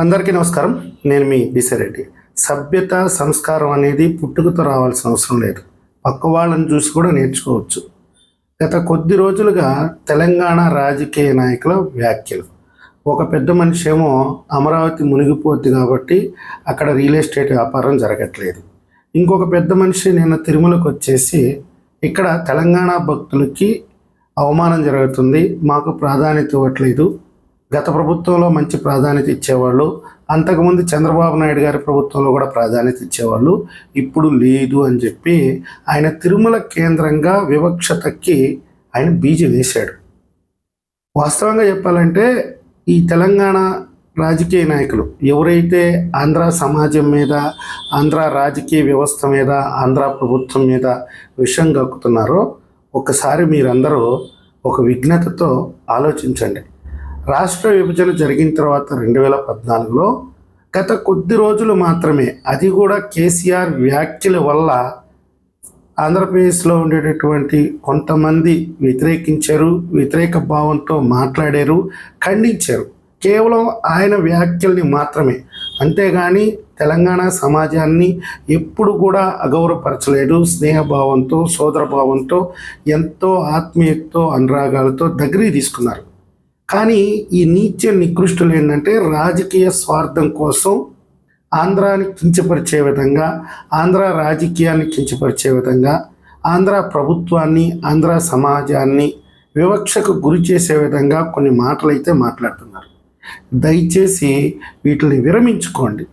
అందరికీ నమస్కారం. నేను మీ బిసిరెడ్డి సభ్యత సంస్కారం అనేది పుట్టుకతో రావాల్సిన అవసరం లేదు. పక్క వాళ్ళని చూసి కూడా నేర్చుకోవచ్చు. గత కొద్ది రోజులుగా తెలంగాణ రాజకీయ నాయకుల వ్యాఖ్యలు. ఒక పెద్ద మనిషి ఏమో అమరావతి మునిగిపోద్ది కాబట్టి అక్కడ రియల్ ఎస్టేట్ వ్యాపారం జరగట్లేదు. ఇంకొక పెద్ద మనిషి నిన్న తిరుమలకు వచ్చేసి ఇక్కడ తెలంగాణ భక్తులకి అవమానం జరుగుతుంది. మాకు ప్రాధాన్యత ఇవ్వట్లేదు. గత ప్రభుత్వంలో మంచి ప్రాధాన్యత ఇచ్చేవాళ్ళు అంతకుముందు చంద్రబాబు నాయుడు గారి ప్రభుత్వంలో కూడా ప్రాధాన్యత ఇచ్చేవాళ్ళు ఇప్పుడు లేదు అని చెప్పి ఆయన తిరుమల కేంద్రంగా వివక్షతకి ఆయన బీజం వేశాడు. వాస్తవంగా చెప్పాలంటే ఈ తెలంగాణ రాజకీయ నాయకులు ఎవరైతే ఆంధ్ర సమాజం మీద ఆంధ్ర రాజకీయ వ్యవస్థ మీద ఆంధ్ర ప్రభుత్వం మీద విషం కక్కుతున్నారో ఒకసారి మీరందరూ ఒక విఘ్నతతో ఆలోచించండి. రాష్ట్ర విభజన జరిగిన తర్వాత రెండు వేల పద్నాలుగులో గత కొద్ది రోజులు మాత్రమే అది కూడా కేసీఆర్ వ్యాఖ్యల వల్ల ఆంధ్రప్రదేశ్లో ఉండేటటువంటి కొంతమంది వ్యతిరేకించారు వ్యతిరేక భావంతో మాట్లాడారు ఖండించారు. కేవలం ఆయన వ్యాఖ్యల్ని మాత్రమే. అంతేగాని తెలంగాణ సమాజాన్ని ఎప్పుడు కూడా అగౌరవపరచలేదు. స్నేహభావంతో సోదరభావంతో ఎంతో ఆత్మీయతతో అనురాగాలతో దగ్గరికి తీసుకున్నారు. కానీ ఈ నీచ నికృష్టులు ఏంటంటే రాజకీయ స్వార్థం కోసం ఆంధ్రాని కించపరిచే విధంగా ఆంధ్ర రాజకీయాన్ని కించపరిచే విధంగా ఆంధ్ర ప్రభుత్వాన్ని ఆంధ్ర సమాజాన్ని వివక్షకు గురి చేసే విధంగా కొన్ని మాటలు అయితే మాట్లాడుతున్నారు. దయచేసి వీటిని విరమించుకోండి.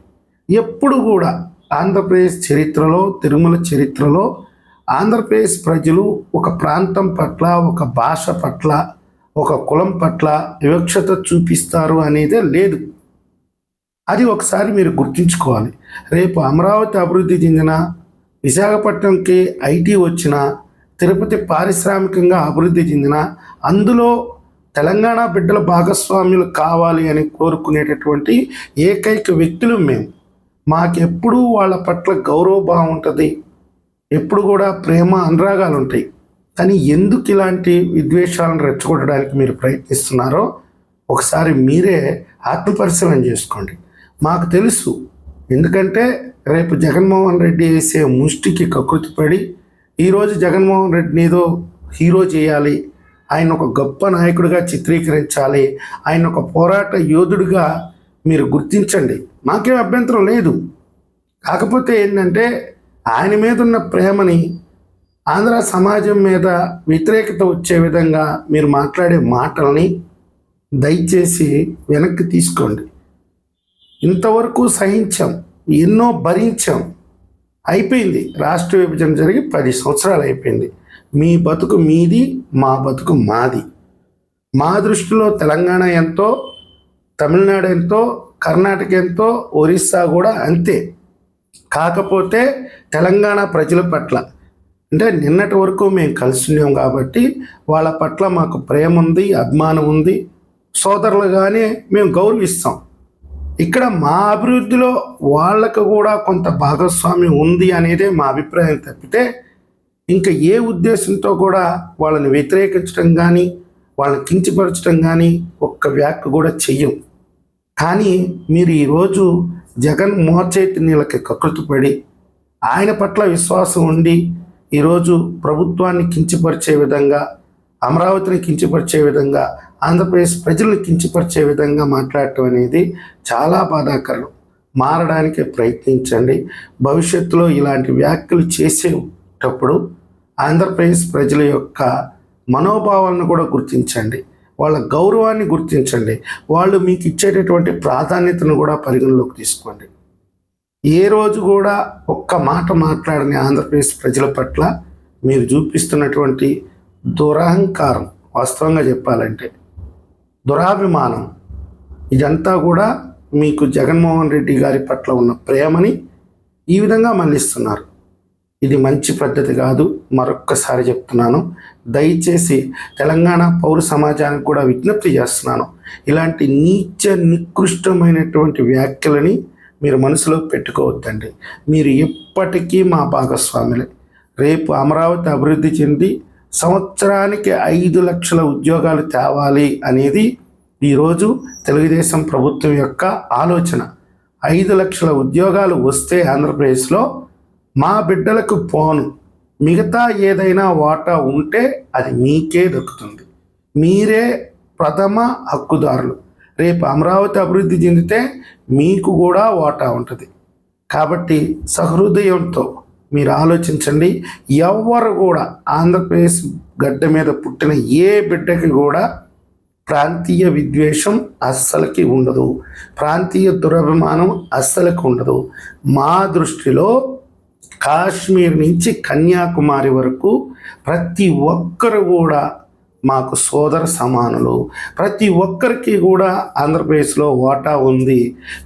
ఎప్పుడు కూడా ఆంధ్రప్రదేశ్ చరిత్రలో తిరుమల చరిత్రలో ఆంధ్రప్రదేశ్ ప్రజలు ఒక ప్రాంతం పట్ల ఒక భాష పట్ల ఒక కులం పట్ల వివక్షత చూపిస్తారు అనేదే లేదు. అది ఒకసారి మీరు గుర్తుంచుకోవాలి. రేపు అమరావతి అభివృద్ధి చెందిన విశాఖపట్నంకి ఐటీ వచ్చిన తిరుపతి పారిశ్రామికంగా అభివృద్ధి చెందిన అందులో తెలంగాణ బిడ్డల భాగస్వామ్యులు కావాలి అని కోరుకునేటటువంటి ఏకైక వ్యక్తులు మేము మాకెప్పుడూ వాళ్ళ పట్ల గౌరవభావం ఉంటుంది. ఎప్పుడు కూడా ప్రేమ అనురాగాలు ఉంటాయి. కానీ ఎందుకు ఇలాంటి విద్వేషాలను రెచ్చగొట్టడానికి మీరు ప్రయత్నిస్తున్నారో ఒకసారి మీరే ఆత్మపరిశీలన చేసుకోండి. మాకు తెలుసు. ఎందుకంటే రేపు జగన్మోహన్ రెడ్డి వేసే ముష్టికి కకృతిపడి ఈరోజు జగన్మోహన్ రెడ్డిని ఏదో హీరో చేయాలి ఆయన ఒక గొప్ప నాయకుడిగా చిత్రీకరించాలి ఆయన ఒక పోరాట యోధుడిగా మీరు గుర్తించండి. మాకేం అభ్యంతరం లేదు. కాకపోతే ఏంటంటే ఆయన మీద ఉన్న ప్రేమని ఆంధ్ర సమాజం మీద వ్యతిరేకత వచ్చే విధంగా మీరు మాట్లాడే మాటల్ని దయచేసి వెనక్కి తీసుకోండి. ఇంతవరకు సహించాం ఎన్నో భరించాం. అయిపోయింది. రాష్ట్ర విభజన జరిగి పది సంవత్సరాలు అయిపోయింది. మీ బతుకు మీది మా బతుకు మాది. మా దృష్టిలో తెలంగాణ ఎంతో తమిళనాడు ఎంతో కర్ణాటక ఎంతో ఒరిస్సా కూడా అంతే. కాకపోతే తెలంగాణ ప్రజల పట్ల అంటే నిన్నటి వరకు మేము కలిసి ఉన్నాం కాబట్టి వాళ్ళ పట్ల మాకు ప్రేమ ఉంది అభిమానం ఉంది. సోదరులుగానే మేము గౌరవిస్తాం. ఇక్కడ మా అభివృద్ధిలో వాళ్ళకు కూడా కొంత భాగస్వామ్యం ఉంది అనేదే మా అభిప్రాయం తప్పితే ఇంకా ఏ ఉద్దేశంతో కూడా వాళ్ళని వ్యతిరేకించడం కానీ వాళ్ళని కించపరచడం కానీ ఒక్క వ్యాఖ్య కూడా చెయ్యం. కానీ మీరు ఈరోజు జగన్ మోచేతి నీళ్ళకి కకృతపడి ఆయన పట్ల విశ్వాసం ఉండి ఈరోజు ప్రభుత్వాన్ని కించపరిచే విధంగా అమరావతిని కించపరిచే విధంగా ఆంధ్రప్రదేశ్ ప్రజలను కించపరిచే విధంగా మాట్లాడటం అనేది చాలా బాధాకరం. మారడానికి ప్రయత్నించండి. భవిష్యత్తులో ఇలాంటి వ్యాఖ్యలు చేసేటప్పుడు ఆంధ్రప్రదేశ్ ప్రజల యొక్క మనోభావాలను కూడా గుర్తించండి. వాళ్ళ గౌరవాన్ని గుర్తించండి. వాళ్ళు మీకు ఇచ్చేటటువంటి ప్రాధాన్యతను కూడా పరిగణలోకి తీసుకోండి. ఏ రోజు కూడా ఒక్క మాట మాట్లాడని ఆంధ్రప్రదేశ్ ప్రజల పట్ల మీరు చూపిస్తున్నటువంటి దురహంకారం వాస్తవంగా చెప్పాలంటే దురాభిమానం ఇదంతా కూడా మీకు జగన్మోహన్ రెడ్డి గారి పట్ల ఉన్న ప్రేమని ఈ విధంగా మళ్ళిస్తున్నారు ఇది మంచి పద్ధతి కాదు మరొక్కసారి చెప్తున్నాను. దయచేసి తెలంగాణ పౌర సమాజానికి కూడా విజ్ఞప్తి చేస్తున్నాను. ఇలాంటి నీచ నికృష్టమైనటువంటి వ్యాఖ్యలని మీరు మనసులో పెట్టుకోవద్దండి. మీరు ఇప్పటికీ మా భాగస్వాములే. రేపు అమరావతి అభివృద్ధి చెంది సంవత్సరానికి ఐదు లక్షల ఉద్యోగాలు తేవాలి అనేది ఈరోజు తెలుగుదేశం ప్రభుత్వం యొక్క ఆలోచన. ఐదు లక్షల ఉద్యోగాలు వస్తే ఆంధ్రప్రదేశ్లో మా బిడ్డలకు పోను. మిగతా ఏదైనా వాటా ఉంటే అది మీకే దక్కుతుంది. మీరే ప్రథమ హక్కుదారులు. రేపు అమరావతి అభివృద్ధి చెందితే మీకు కూడా వాటా ఉంటుంది. కాబట్టి సహృదయంతో మీరు ఆలోచించండి. ఎవ్వరు కూడా ఆంధ్రప్రదేశ్ గడ్డ మీద పుట్టిన ఏ బిడ్డకి కూడా ప్రాంతీయ విద్వేషం అస్సలకి ఉండదు. ప్రాంతీయ దురభిమానం అస్సలకి ఉండదు. మా దృష్టిలో కాశ్మీర్ నుంచి కన్యాకుమారి వరకు ప్రతి ఒక్కరు కూడా మాకు సోదర సమానులు. ప్రతి ఒక్కరికి కూడా ఆంధ్రప్రదేశ్లో వాటా ఉంది.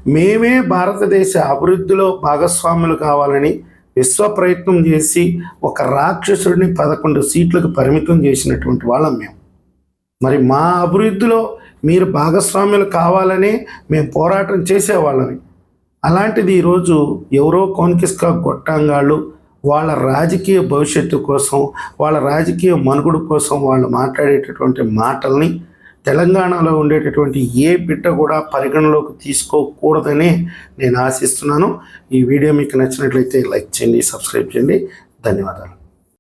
మేమే భారతదేశ అభివృద్ధిలో భాగస్వాములు కావాలని విశ్వ ప్రయత్నం చేసి ఒక రాక్షసుడిని పదకొండు సీట్లకు పరిమితం చేసినటువంటి వాళ్ళం మేము. మరి మా అభివృద్ధిలో మీరు భాగస్వాములు కావాలని మేము పోరాటం చేసేవాళ్ళని అలాంటిది ఈరోజు ఎవరో కోన్కిస్కా గొట్టాంగాళ్ళు వాళ్ళ రాజకీయ భవిష్యత్తు కోసం వాళ్ళ రాజకీయ మనుగుడు కోసం వాళ్ళు మాట్లాడేటటువంటి మాటల్ని తెలంగాణలో ఉండేటటువంటి ఏ బిడ్డ కూడా పరిగణలోకి తీసుకోకూడదని నేను ఆశిస్తున్నాను. ఈ వీడియో మీకు నచ్చినట్లయితే లైక్ చేయండి సబ్స్క్రైబ్ చేయండి. ధన్యవాదాలు.